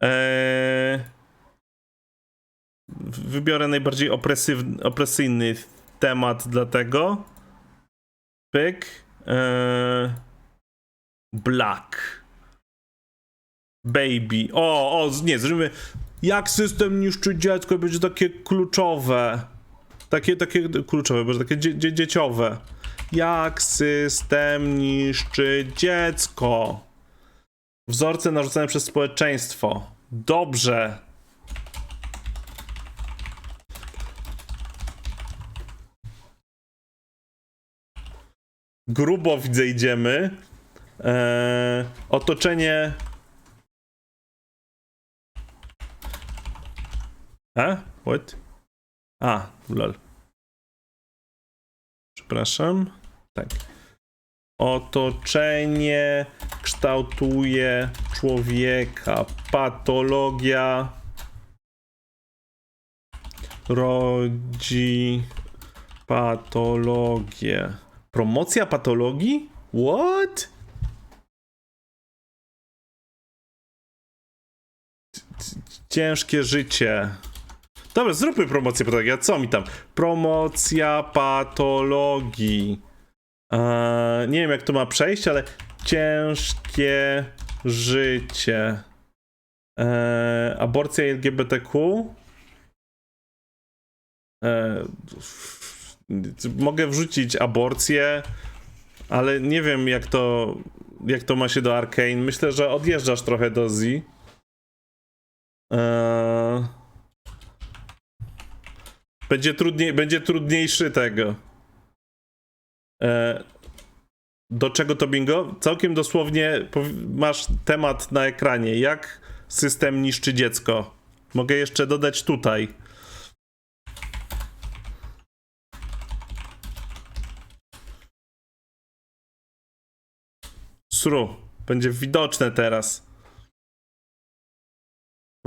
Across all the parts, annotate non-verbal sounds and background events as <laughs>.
Eee, wybiorę najbardziej opresyw, opresyjny temat dla tego. Pyk. Eee, black. Baby. O, o, nie, zrobimy. Jak system niszczy dziecko, będzie takie kluczowe. Takie, takie kluczowe, boże, takie dzie, dzie, dzieciowe. Jak system niszczy dziecko. Wzorce narzucone przez społeczeństwo. Dobrze. Grubo widzę idziemy. Eee, otoczenie. A? What? A, lol. Przepraszam. Tak. Otoczenie kształtuje człowieka. Patologia rodzi patologię. Promocja patologii? What? Ciężkie życie. Dobra, zróbmy promocję patologii. A co mi tam? Promocja patologii. Eee, nie wiem, jak to ma przejść, ale ciężkie życie. Eee, aborcja LGBTQ. Eee, mogę wrzucić aborcję, ale nie wiem, jak to, jak to ma się do Arkane. Myślę, że odjeżdżasz trochę do Z. Eee, będzie, trudniej, będzie trudniejszy tego. E, do czego to bingo? Całkiem dosłownie masz temat na ekranie. Jak system niszczy dziecko? Mogę jeszcze dodać tutaj. Sru. Będzie widoczne teraz.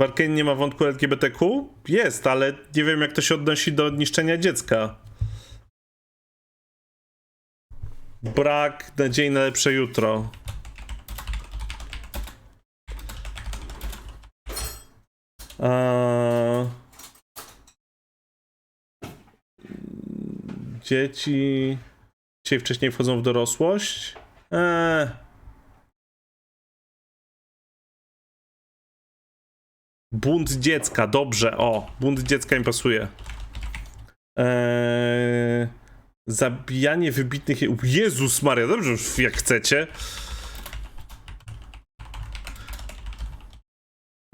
W nie ma wątku LGBTQ? Jest, ale nie wiem jak to się odnosi do niszczenia dziecka. Brak nadziei na lepsze jutro. Dzieci. Dzisiaj wcześniej wchodzą w dorosłość. Eee... Bunt dziecka, dobrze, o, bunt dziecka mi pasuje. Eee, zabijanie wybitnych. Jezus Maria, dobrze, jak chcecie.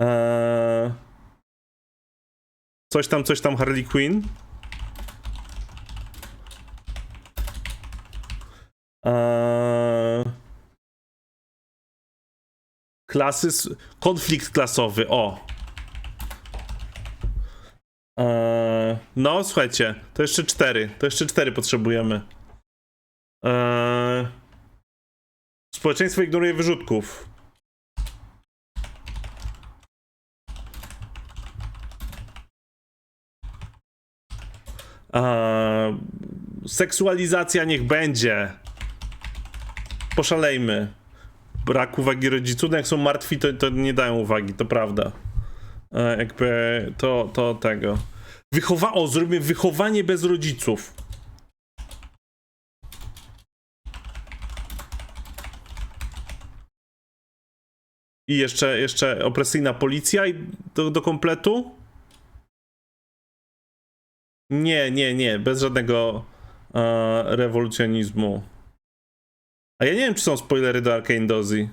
Eee, coś tam, coś tam Harley Quinn. Eee, klasy, konflikt klasowy, o. Eee, no, słuchajcie, to jeszcze cztery. To jeszcze cztery potrzebujemy. Eee, społeczeństwo ignoruje wyrzutków. Eee, seksualizacja niech będzie. Poszalejmy. Brak uwagi rodziców. No jak są martwi, to, to nie dają uwagi, to prawda. E, jakby to, to tego. Wychowa o, zrobimy wychowanie bez rodziców. I jeszcze, jeszcze opresyjna policja i do, do kompletu? Nie, nie, nie, bez żadnego e, rewolucjonizmu. A ja nie wiem, czy są spoilery do Arcane Dozy.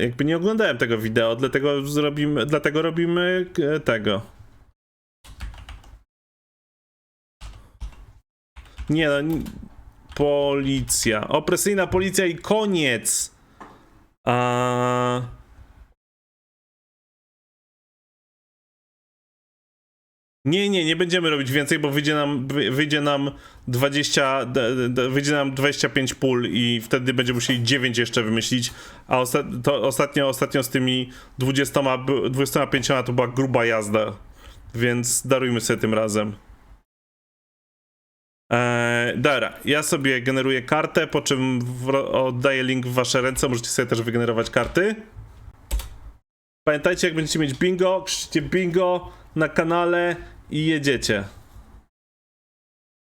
Jakby nie oglądałem tego wideo, dlatego zrobimy, dlatego robimy e, tego. Nie no, policja. Opresyjna policja i koniec. A... Nie, nie, nie będziemy robić więcej, bo wyjdzie nam, wy- wyjdzie nam 20, d- d- wyjdzie nam 25 pól i wtedy będziemy musieli 9 jeszcze wymyślić, a osta to ostatnio, ostatnio z tymi 20, by- 25 to była gruba jazda, więc darujmy sobie tym razem. Eee, dobra, ja sobie generuję kartę, po czym oddaję link w wasze ręce. Możecie sobie też wygenerować karty. Pamiętajcie, jak będziecie mieć bingo, krzyczcie bingo na kanale i jedziecie.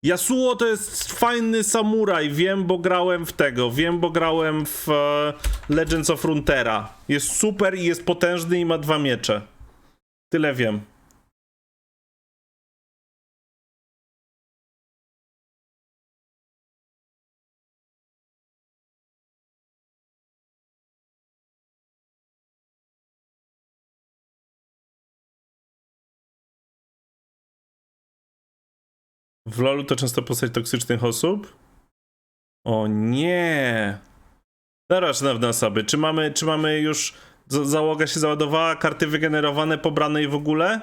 Yasuo to jest fajny samuraj, wiem, bo grałem w tego, wiem, bo grałem w e, Legends of Runeterra. Jest super i jest potężny i ma dwa miecze. Tyle wiem. W LoLu to często postać toksycznych osób? O nie! Dobra, szanowne osoby, czy mamy, czy mamy już... za- Załoga się załadowała, karty wygenerowane, pobrane i w ogóle?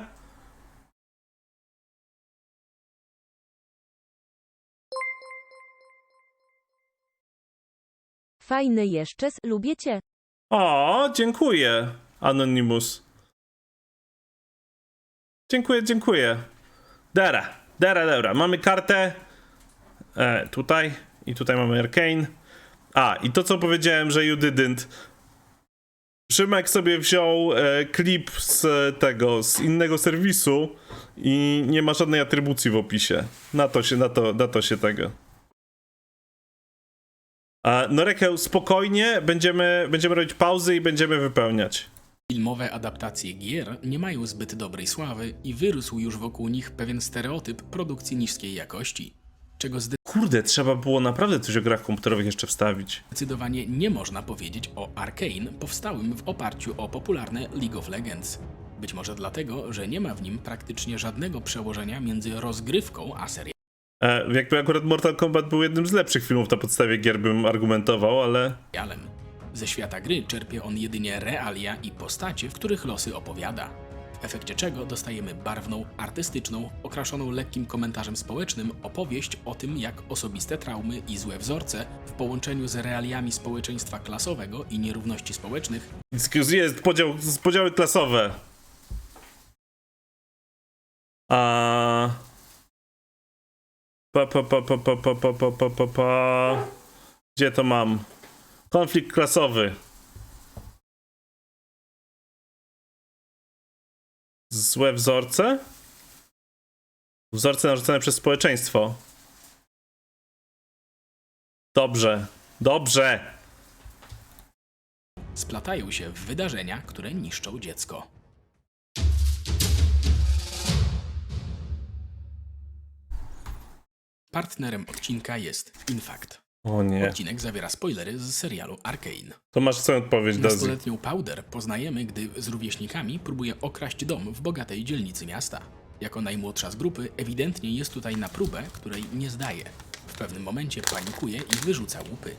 Fajny jeszcze, lubię cię. O, dziękuję, Anonymous. Dziękuję, dziękuję. Dara, dara, dobra. Mamy kartę e, tutaj i tutaj mamy Arcane. A, i to co powiedziałem, że you didn't. Szymek sobie wziął e, klip z tego, z innego serwisu i nie ma żadnej atrybucji w opisie. Na to się, na to, na to się tego. A, Norekeł, spokojnie, będziemy, będziemy robić pauzy i będziemy wypełniać. Filmowe adaptacje gier nie mają zbyt dobrej sławy i wyrósł już wokół nich pewien stereotyp produkcji niskiej jakości, czego Kurde, trzeba było naprawdę coś o grach komputerowych jeszcze wstawić. zdecydowanie nie można powiedzieć o Arkane powstałym w oparciu o popularne League of Legends. Być może dlatego, że nie ma w nim praktycznie żadnego przełożenia między rozgrywką a E, jakby akurat Mortal Kombat był jednym z lepszych filmów na podstawie gier, bym argumentował, ale... Ze świata gry czerpie on jedynie realia i postacie, w których losy opowiada. W efekcie czego dostajemy barwną, artystyczną, okraszoną lekkim komentarzem społecznym opowieść o tym, jak osobiste traumy i złe wzorce w połączeniu z realiami społeczeństwa klasowego i nierówności społecznych jest podział, podziały klasowe. A... Pa, pa, pa, pa, pa, pa, pa, pa, pa, pa. Gdzie to mam? Konflikt klasowy. Złe wzorce? Wzorce narzucone przez społeczeństwo. Dobrze, dobrze. splatają się w wydarzenia, które niszczą dziecko. Partnerem odcinka jest Infact. O nie. Odcinek zawiera spoilery z serialu Arcane. To masz swoją odpowiedź, Dazy. Nastoletnią Powder poznajemy, gdy z rówieśnikami próbuje okraść dom w bogatej dzielnicy miasta. Jako najmłodsza z grupy ewidentnie jest tutaj na próbę, której nie zdaje. W pewnym momencie panikuje i wyrzuca łupy.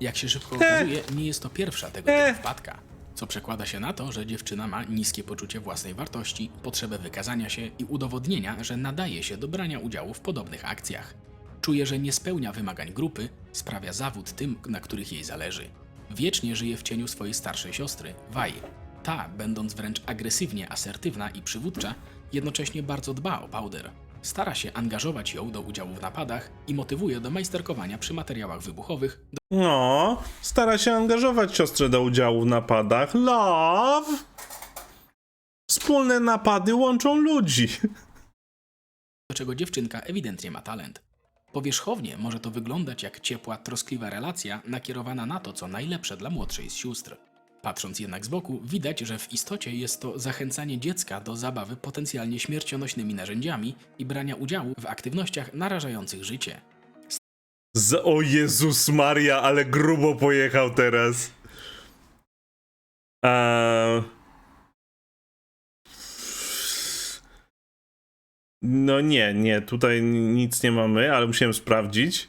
Jak się szybko <laughs> okazuje, nie jest to pierwsza tego typu wpadka. Co przekłada się na to, że dziewczyna ma niskie poczucie własnej wartości, potrzebę wykazania się i udowodnienia, że nadaje się do brania udziału w podobnych akcjach. Czuje, że nie spełnia wymagań grupy, sprawia zawód tym, na których jej zależy. Wiecznie żyje w cieniu swojej starszej siostry, Wai. Ta, będąc wręcz agresywnie asertywna i przywódcza, jednocześnie bardzo dba o Powder. Stara się angażować ją do udziału w napadach i motywuje do majsterkowania przy materiałach wybuchowych, No, stara się angażować siostrę do udziału w napadach. Love! Wspólne napady łączą ludzi. do czego dziewczynka ewidentnie ma talent. Powierzchownie może to wyglądać jak ciepła, troskliwa relacja nakierowana na to, co najlepsze dla młodszej z sióstr. Patrząc jednak z boku, widać, że w istocie jest to zachęcanie dziecka do zabawy potencjalnie śmiercionośnymi narzędziami i brania udziału w aktywnościach narażających życie. Z o Jezus Maria, ale grubo pojechał teraz. Eee... No nie, nie, tutaj nic nie mamy, ale musiałem sprawdzić.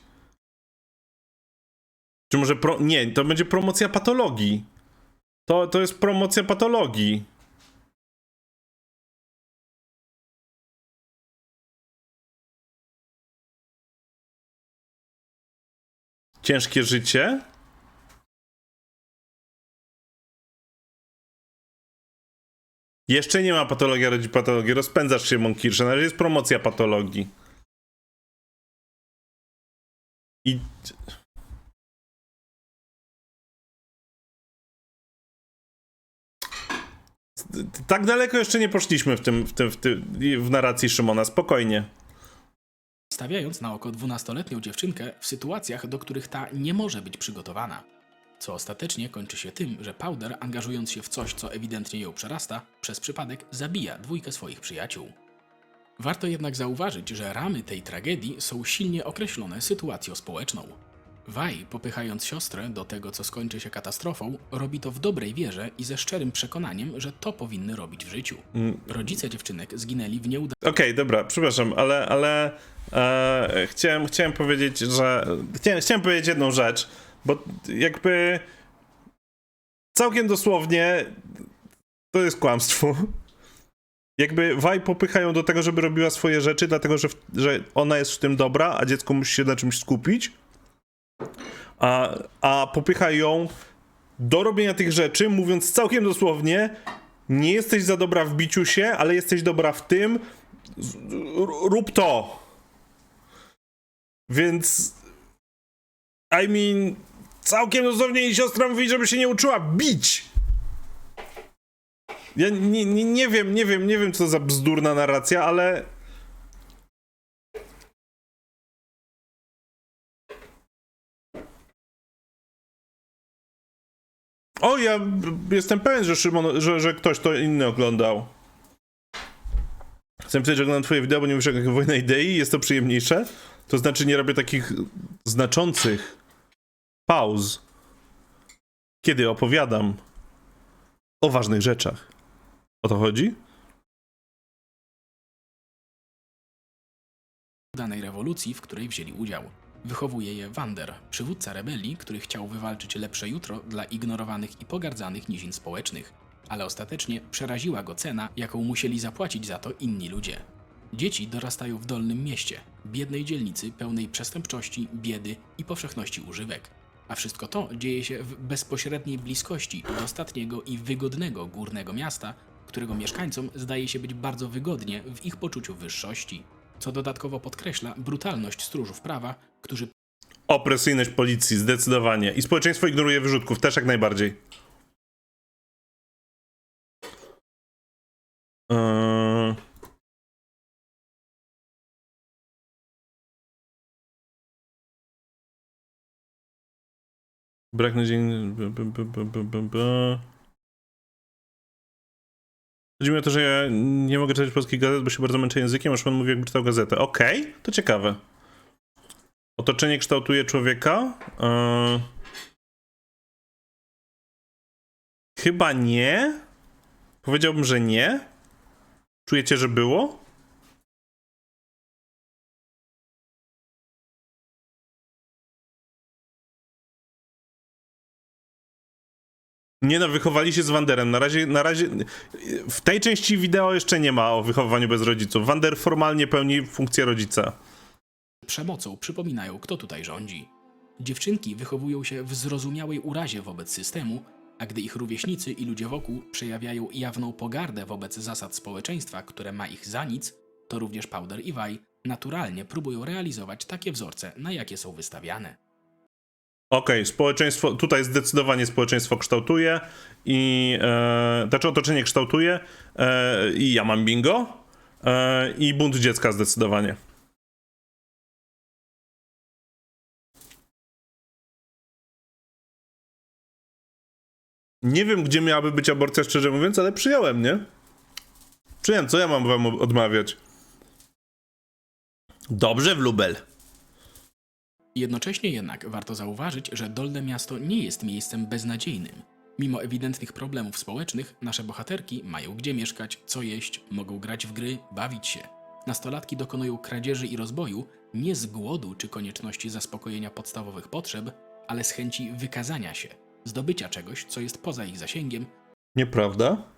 Czy może pro... Nie, to będzie promocja patologii. To, to jest promocja patologii. Ciężkie życie? Jeszcze nie ma patologia rodzi patologii. Rozpędzasz się, Monkirsze. Na razie jest promocja patologii. I. Tak daleko jeszcze nie poszliśmy w tym, w tym, w tym, w narracji Szymona, spokojnie. stawiając na oko 12-letnią dziewczynkę w sytuacjach, do których ta nie może być przygotowana. Co ostatecznie kończy się tym, że Powder, angażując się w coś, co ewidentnie ją przerasta, przez przypadek zabija dwójkę swoich przyjaciół. Warto jednak zauważyć, że ramy tej tragedii są silnie określone sytuacją społeczną. Waj, popychając siostrę do tego, co skończy się katastrofą, robi to w dobrej wierze i ze szczerym przekonaniem, że to powinny robić w życiu. Rodzice dziewczynek zginęli w nieudanym Okej, dobra, przepraszam, ale, ale e, chciałem, chciałem powiedzieć, że. Chciałem, chciałem powiedzieć jedną rzecz, bo jakby. Całkiem dosłownie to jest kłamstwo. Jakby Waj popychają do tego, żeby robiła swoje rzeczy, dlatego że, że ona jest w tym dobra, a dziecko musi się na czymś skupić. A, a popycha ją do robienia tych rzeczy, mówiąc całkiem dosłownie, nie jesteś za dobra w biciu się, ale jesteś dobra w tym, rób to. Więc. I mean. Całkiem dosłownie jej siostra mówi, żeby się nie uczyła bić. Ja nie, nie, nie wiem, nie wiem, nie wiem, co za bzdurna narracja, ale. O, ja jestem pewien, że Szymon, że, że ktoś to inny oglądał. Chcę powiedzieć, że oglądam twoje wideo, bo nie mówisz jak wojna idei, jest to przyjemniejsze. To znaczy nie robię takich znaczących pauz, kiedy opowiadam o ważnych rzeczach. O to chodzi? danej rewolucji, w której wzięli udział. Wychowuje je Wander, przywódca rebelii, który chciał wywalczyć lepsze jutro dla ignorowanych i pogardzanych nizin społecznych, ale ostatecznie przeraziła go cena, jaką musieli zapłacić za to inni ludzie. Dzieci dorastają w dolnym mieście, biednej dzielnicy pełnej przestępczości, biedy i powszechności używek. A wszystko to dzieje się w bezpośredniej bliskości dostatniego i wygodnego górnego miasta, którego mieszkańcom zdaje się być bardzo wygodnie w ich poczuciu wyższości co dodatkowo podkreśla brutalność stróżów prawa, którzy Opresyjność policji, zdecydowanie. I społeczeństwo ignoruje wyrzutków, też jak najbardziej. Eee... Brak nadziei. Chodzi mi o to, że ja nie mogę czytać polskich gazet, bo się bardzo męczę językiem, aż pan mówi, jakby czytał gazetę. Okej, to ciekawe. Otoczenie kształtuje człowieka? Eee, Chyba nie. Powiedziałbym, że nie. Czujecie, że było? Nie no, wychowali się z Wanderem. Na razie, na razie w tej części wideo jeszcze nie ma o wychowywaniu bez rodziców. Wander formalnie pełni funkcję rodzica. przemocą przypominają, kto tutaj rządzi. Dziewczynki wychowują się w zrozumiałej urazie wobec systemu, a gdy ich rówieśnicy i ludzie wokół przejawiają jawną pogardę wobec zasad społeczeństwa, które ma ich za nic, to również Powder i Waj naturalnie próbują realizować takie wzorce, na jakie są wystawiane. Okej, społeczeństwo, tutaj zdecydowanie społeczeństwo kształtuje i, e, znaczy otoczenie kształtuje e, i ja mam bingo e, i bunt dziecka zdecydowanie. Nie wiem, gdzie miałaby być aborcja, szczerze mówiąc, ale przyjąłem, nie? Przyjąłem, co ja mam wam odmawiać? Dobrze, Wlubel. Jednocześnie jednak warto zauważyć, że Dolne Miasto nie jest miejscem beznadziejnym. Mimo ewidentnych problemów społecznych, nasze bohaterki mają gdzie mieszkać, co jeść, mogą grać w gry, bawić się. Nastolatki dokonują kradzieży i rozboju nie z głodu czy konieczności zaspokojenia podstawowych potrzeb, ale z chęci wykazania się, zdobycia czegoś, co jest poza ich zasięgiem Nieprawda?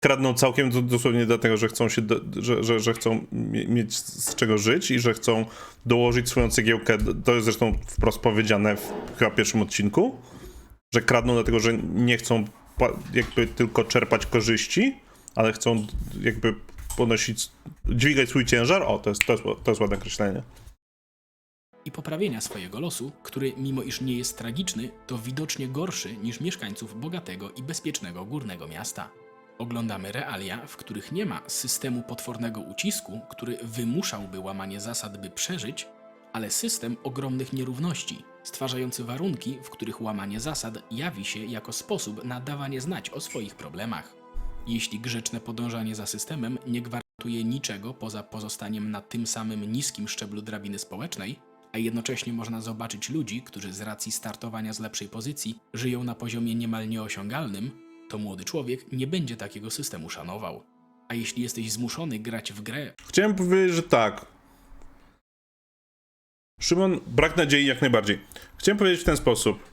Kradną całkiem do- dosłownie dlatego, że chcą się, do, że, że, że chcą mie- mieć z czego żyć i że chcą dołożyć swoją cegiełkę. To jest zresztą wprost powiedziane w chyba pierwszym odcinku, że kradną dlatego, że nie chcą jakby tylko czerpać korzyści, ale chcą jakby ponosić, dźwigać swój ciężar. O, to jest, to jest, to jest ładne określenie. i poprawienia swojego losu, który mimo iż nie jest tragiczny, to widocznie gorszy niż mieszkańców bogatego i bezpiecznego górnego miasta. Oglądamy realia, w których nie ma systemu potwornego ucisku, który wymuszałby łamanie zasad, by przeżyć, ale system ogromnych nierówności, stwarzający warunki, w których łamanie zasad jawi się jako sposób na dawanie znać o swoich problemach. Jeśli grzeczne podążanie za systemem nie gwarantuje niczego poza pozostaniem na tym samym niskim szczeblu drabiny społecznej, a jednocześnie można zobaczyć ludzi, którzy z racji startowania z lepszej pozycji żyją na poziomie niemal nieosiągalnym, to młody człowiek nie będzie takiego systemu szanował. A jeśli jesteś zmuszony grać w grę, Chciałem powiedzieć, że tak. Szymon, brak nadziei jak najbardziej. Chciałem powiedzieć w ten sposób.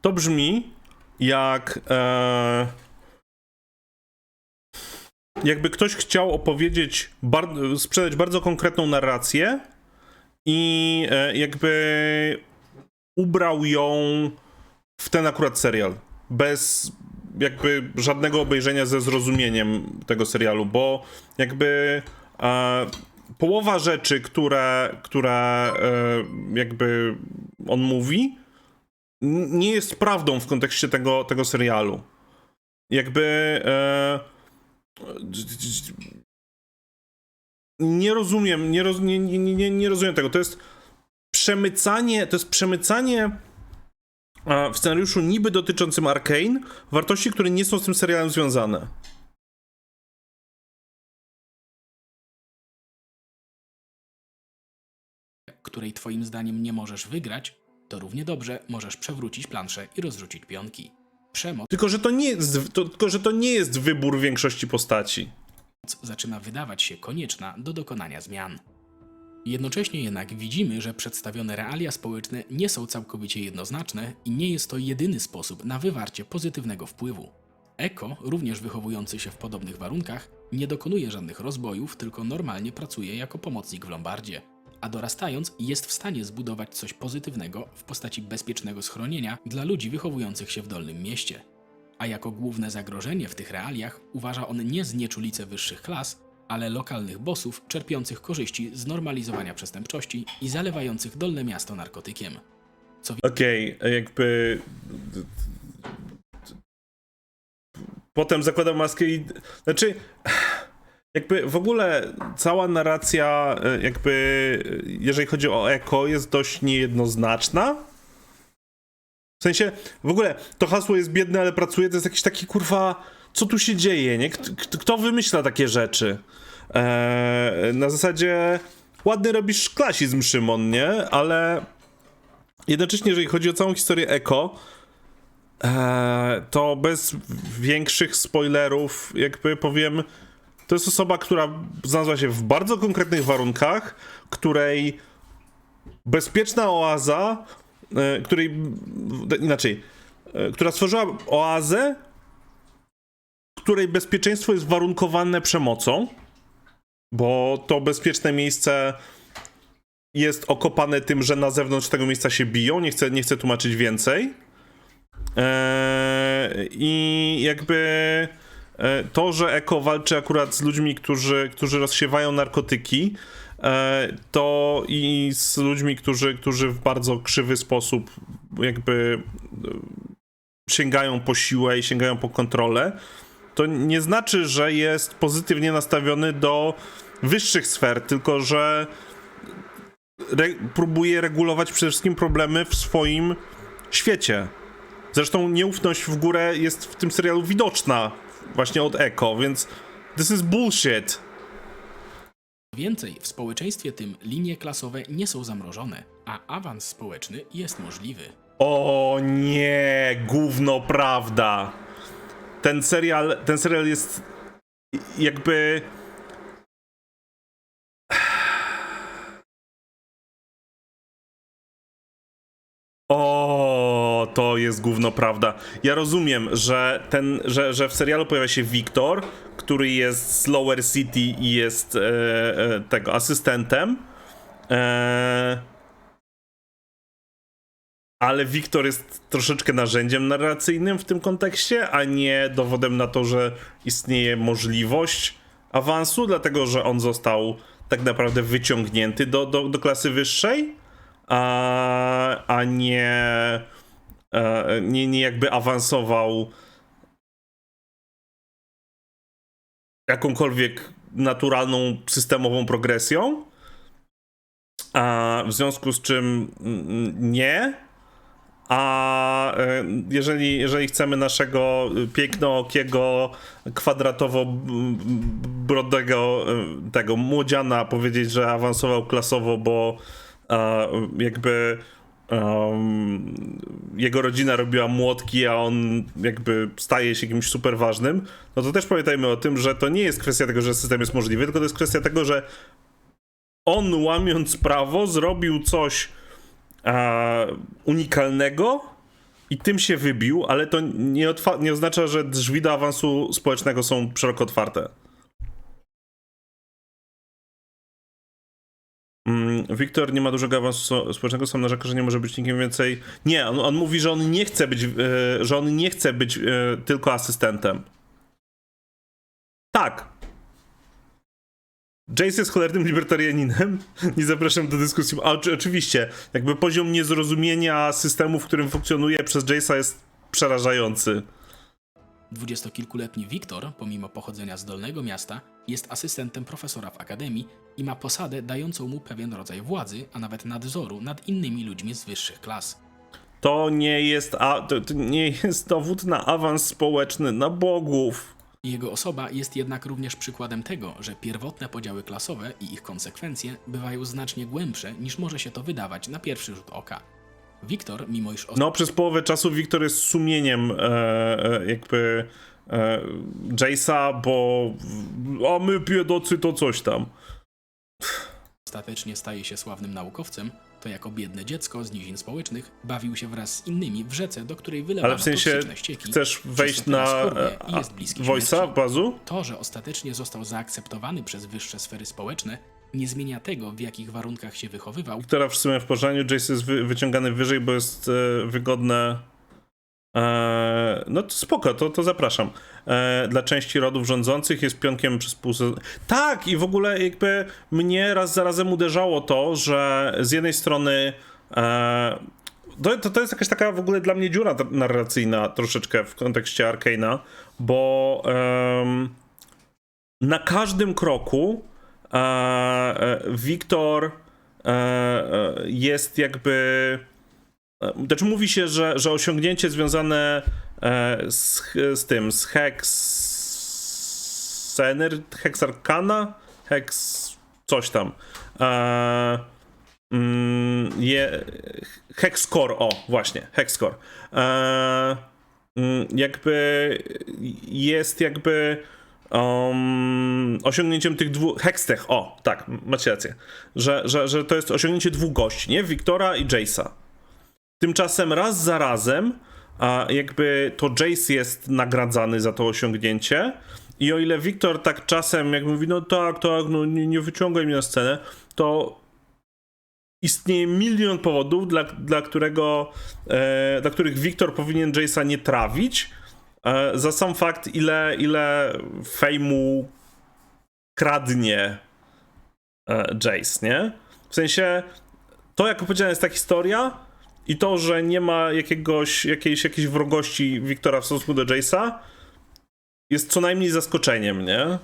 To brzmi jak. E, jakby ktoś chciał opowiedzieć, bar, sprzedać bardzo konkretną narrację i e, jakby ubrał ją w ten akurat serial. Bez jakby żadnego obejrzenia ze zrozumieniem tego serialu, bo jakby e, połowa rzeczy, które, które e, jakby on mówi, nie jest prawdą w kontekście tego, tego serialu. Jakby e, nie rozumiem, nie, roz, nie, nie, nie, nie rozumiem tego. To jest przemycanie, to jest przemycanie w scenariuszu niby dotyczącym Arkane wartości, które nie są z tym serialem związane. której twoim zdaniem nie możesz wygrać, to równie dobrze możesz przewrócić planszę i rozrzucić pionki. Przemoc Tylko, że to nie jest, to, tylko, że to nie jest wybór większości postaci. zaczyna wydawać się konieczna do dokonania zmian. Jednocześnie jednak widzimy, że przedstawione realia społeczne nie są całkowicie jednoznaczne i nie jest to jedyny sposób na wywarcie pozytywnego wpływu. Eko, również wychowujący się w podobnych warunkach, nie dokonuje żadnych rozbojów, tylko normalnie pracuje jako pomocnik w Lombardzie, a dorastając jest w stanie zbudować coś pozytywnego w postaci bezpiecznego schronienia dla ludzi wychowujących się w Dolnym Mieście. A jako główne zagrożenie w tych realiach uważa on nie znieczulicę wyższych klas, ale lokalnych bossów czerpiących korzyści z normalizowania przestępczości i zalewających Dolne Miasto narkotykiem. Okej, jakby. Potem zakładam maskę i. Znaczy. Jakby w ogóle cała narracja, jakby jeżeli chodzi o eko, jest dość niejednoznaczna. W sensie, w ogóle to hasło jest biedne, ale pracuje, to jest jakiś taki kurwa, co tu się dzieje, nie? Kto, wymyśla takie rzeczy? Eee, na zasadzie, ładny robisz klasizm, Szymon, nie? Ale jednocześnie, jeżeli chodzi o całą historię Eko, e, to bez większych spoilerów, jakby powiem, to jest osoba, która znalazła się w bardzo konkretnych warunkach, której bezpieczna oaza, e, której inaczej, e, która stworzyła oazę, której bezpieczeństwo jest warunkowane przemocą, bo to bezpieczne miejsce jest okopane tym, że na zewnątrz tego miejsca się biją. Nie chcę, nie chcę tłumaczyć więcej. Eee, I jakby e, to, że Eko walczy akurat z ludźmi, którzy, którzy rozsiewają narkotyki, e, to i z ludźmi, którzy, którzy w bardzo krzywy sposób jakby e, sięgają po siłę i sięgają po kontrolę, to nie znaczy, że jest pozytywnie nastawiony do wyższych sfer, tylko że re- próbuje regulować przede wszystkim problemy w swoim świecie. Zresztą nieufność w górę jest w tym serialu widoczna właśnie od Eko, więc this is bullshit. Więcej, w społeczeństwie tym linie klasowe nie są zamrożone, a awans społeczny jest możliwy. O nie, gówno prawda. Ten serial, ten serial jest jakby O, to jest gówno prawda. Ja rozumiem, że ten, że, że w serialu pojawia się Wiktor, który jest z Lower City i jest e, e, tego asystentem. E, ale Wiktor jest troszeczkę narzędziem narracyjnym w tym kontekście, a nie dowodem na to, że istnieje możliwość awansu, dlatego że on został, tak naprawdę wyciągnięty do, do, do klasy wyższej, a, a nie, e, nie, nie jakby awansował jakąkolwiek naturalną, systemową progresją. A w związku z czym mm, nie. A e, jeżeli, jeżeli chcemy naszego pięknookiego, kwadratowo-brodego e, tego młodziana powiedzieć, że awansował klasowo, bo e, jakby em, jego rodzina robiła młotki, a on jakby staje się kimś super ważnym, no to też pamiętajmy o tym, że to nie jest kwestia tego, że system jest możliwy, tylko to jest kwestia tego, że on łamiąc prawo zrobił coś e, unikalnego i tym się wybił, ale to nie, nie oznacza, że drzwi do awansu społecznego są szeroko otwarte. Mm, Wiktor nie ma dużego awansu społecznego, sam narzeka, że nie może być nikim więcej. Nie, on, on mówi, że on nie chce być, e, że on nie chce być e, tylko asystentem. Tak, Jace jest cholernym libertarianinem. <laughs> Nie zapraszam do dyskusji. A, oczy- oczywiście, jakby poziom niezrozumienia systemu, w którym funkcjonuje przez Jace'a jest przerażający. Dwudziestokilkuletni Wiktor, pomimo pochodzenia z Dolnego Miasta, jest asystentem profesora w akademii i ma posadę dającą mu pewien rodzaj władzy, a nawet nadzoru nad innymi ludźmi z wyższych klas. To nie jest, a, to, to nie jest dowód na awans społeczny, na bogów. Jego osoba jest jednak również przykładem tego, że pierwotne podziały klasowe i ich konsekwencje bywają znacznie głębsze niż może się to wydawać na pierwszy rzut oka. Wiktor, mimo iż No, przez połowę czasu Wiktor jest sumieniem e, e, jakby e, Jace'a, bo a my biedocy to coś tam. ostatecznie staje się sławnym naukowcem, to jako biedne dziecko z nizin społecznych bawił się wraz z innymi w rzece, do której wylewano Ale w sensie ścieki. chcesz wejść teraz na e, jest bliski Voice'a, śmierci. bazu? To, że ostatecznie został zaakceptowany przez wyższe sfery społeczne, nie zmienia tego, w jakich warunkach się wychowywał, Wiktora w sumie w pożaniu, Jace jest wy, wyciągany wyżej, bo jest e, wygodne. E, no to spoko, to, to zapraszam. E, dla części rodów rządzących jest pionkiem przez pół sezonu. Tak, i w ogóle jakby mnie raz za razem uderzało to, że z jednej strony e, to, to, jest jakaś taka w ogóle dla mnie dziura narracyjna troszeczkę w kontekście Arkane'a, bo na każdym kroku Wiktor jest jakby. E, Znaczy mówi się, że, że osiągnięcie związane e, z, z tym, z Hexener, Hexarkana, Hex coś tam. E, mm, je, o właśnie, Hexcore. E, mm, jakby jest jakby um, osiągnięciem tych dwóch. Hextech, o, tak, macie rację. Że, że, że to jest osiągnięcie dwóch gości, nie? Wiktora i Jace'a. Tymczasem raz za razem, a jakby to Jace jest nagradzany za to osiągnięcie. I o ile Wiktor tak czasem, jak mówi, no tak, tak, no nie, nie wyciągaj mnie na scenę, to istnieje milion powodów, dla, dla, którego, e, dla których Wiktor powinien Jace'a nie trawić, e, za sam fakt, ile, ile fejmu kradnie e, Jace, nie? W sensie, to jak opowiedziana jest ta historia i to, że nie ma jakiegoś, jakiejś, jakiejś wrogości Wiktora w stosunku do Jace'a, jest co najmniej zaskoczeniem, nie?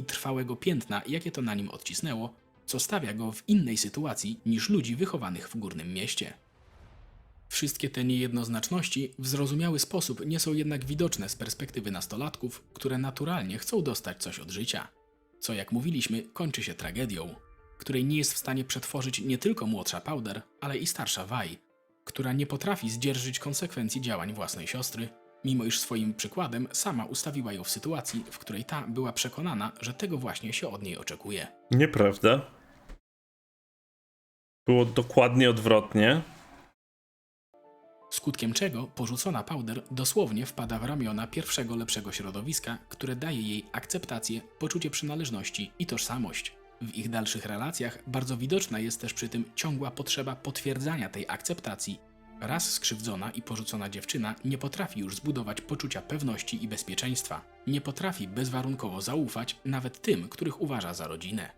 i trwałego piętna, jakie to na nim odcisnęło, co stawia go w innej sytuacji niż ludzi wychowanych w górnym mieście. Wszystkie te niejednoznaczności w zrozumiały sposób nie są jednak widoczne z perspektywy nastolatków, które naturalnie chcą dostać coś od życia. Co jak mówiliśmy, kończy się tragedią, której nie jest w stanie przetworzyć nie tylko młodsza Powder, ale i starsza Wai, która nie potrafi zdzierżyć konsekwencji działań własnej siostry, mimo iż swoim przykładem sama ustawiła ją w sytuacji, w której ta była przekonana, że tego właśnie się od niej oczekuje. Nieprawda. Było dokładnie odwrotnie. Skutkiem czego porzucona Powder dosłownie wpada w ramiona pierwszego lepszego środowiska, które daje jej akceptację, poczucie przynależności i tożsamość. W ich dalszych relacjach bardzo widoczna jest też przy tym ciągła potrzeba potwierdzania tej akceptacji Raz skrzywdzona i porzucona dziewczyna nie potrafi już zbudować poczucia pewności i bezpieczeństwa. Nie potrafi bezwarunkowo zaufać nawet tym, których uważa za rodzinę.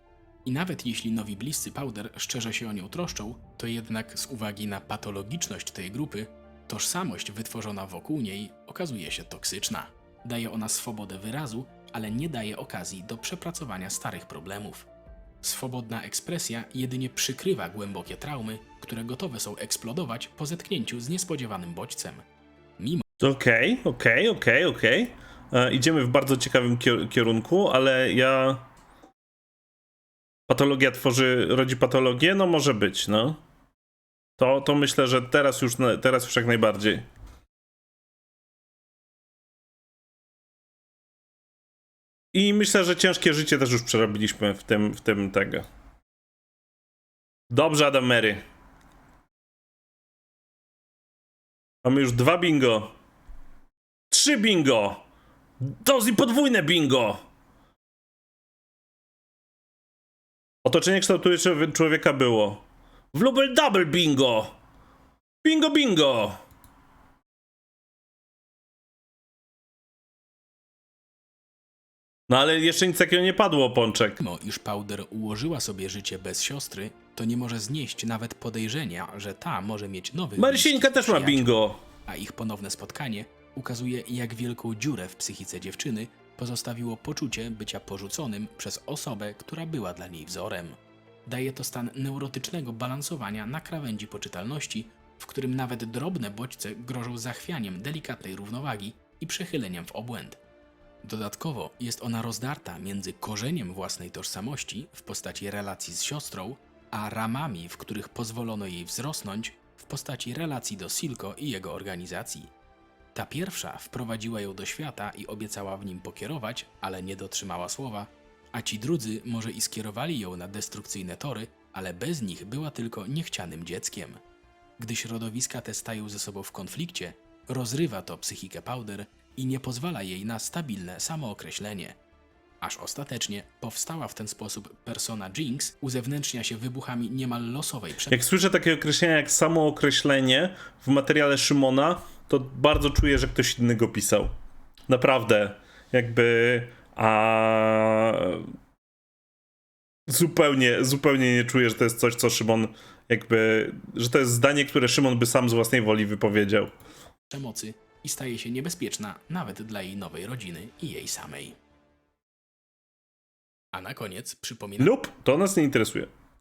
I nawet jeśli nowi bliscy Powder szczerze się o nią troszczą, to jednak z uwagi na patologiczność tej grupy, tożsamość wytworzona wokół niej okazuje się toksyczna. Daje ona swobodę wyrazu, ale nie daje okazji do przepracowania starych problemów. Swobodna ekspresja jedynie przykrywa głębokie traumy, które gotowe są eksplodować po zetknięciu z niespodziewanym bodźcem. Mimo Okej, okej, okej, okej. E, Idziemy w bardzo ciekawym kier- kierunku, ale ja. Patologia tworzy, rodzi patologię? No może być, no. To, to myślę, że teraz już, teraz już jak najbardziej. I myślę, że ciężkie życie też już przerobiliśmy w tym, w tym tego. Dobrze, Adam Mary. Mamy już dwa bingo. Trzy bingo! I podwójne bingo! Otoczenie kształtuje człowie- człowieka było. W Lubel Double bingo! Bingo, bingo! No ale jeszcze nic takiego nie padło, Pączek. iż Powder ułożyła sobie życie bez siostry, to nie może znieść nawet podejrzenia, że ta może mieć nowych Marysieńka bliskich też ma przyjaciół. bingo. a ich ponowne spotkanie ukazuje, jak wielką dziurę w psychice dziewczyny pozostawiło poczucie bycia porzuconym przez osobę, która była dla niej wzorem. Daje to stan neurotycznego balansowania na krawędzi poczytalności, w którym nawet drobne bodźce grożą zachwianiem delikatnej równowagi i przechyleniem w obłęd. Dodatkowo jest ona rozdarta między korzeniem własnej tożsamości w postaci relacji z siostrą, a ramami, w których pozwolono jej wzrosnąć w postaci relacji do Silko i jego organizacji. Ta pierwsza wprowadziła ją do świata i obiecała w nim pokierować, ale nie dotrzymała słowa, a ci drudzy może i skierowali ją na destrukcyjne tory, ale bez nich była tylko niechcianym dzieckiem. Gdy środowiska te stają ze sobą w konflikcie, rozrywa to psychikę Powder i nie pozwala jej na stabilne samookreślenie. Aż ostatecznie powstała w ten sposób persona Jinx uzewnętrznia się wybuchami niemal losowej przemocy. Jak słyszę takie określenia jak samookreślenie w materiale Szymona, to bardzo czuję, że ktoś inny go pisał. Naprawdę. Jakby. A. Zupełnie, zupełnie nie czuję, że to jest coś, co Szymon jakby. że to jest zdanie, które Szymon by sam z własnej woli wypowiedział. przemocy i staje się niebezpieczna nawet dla jej nowej rodziny i jej samej. A na koniec przypominam, Lub to nas nie interesuje.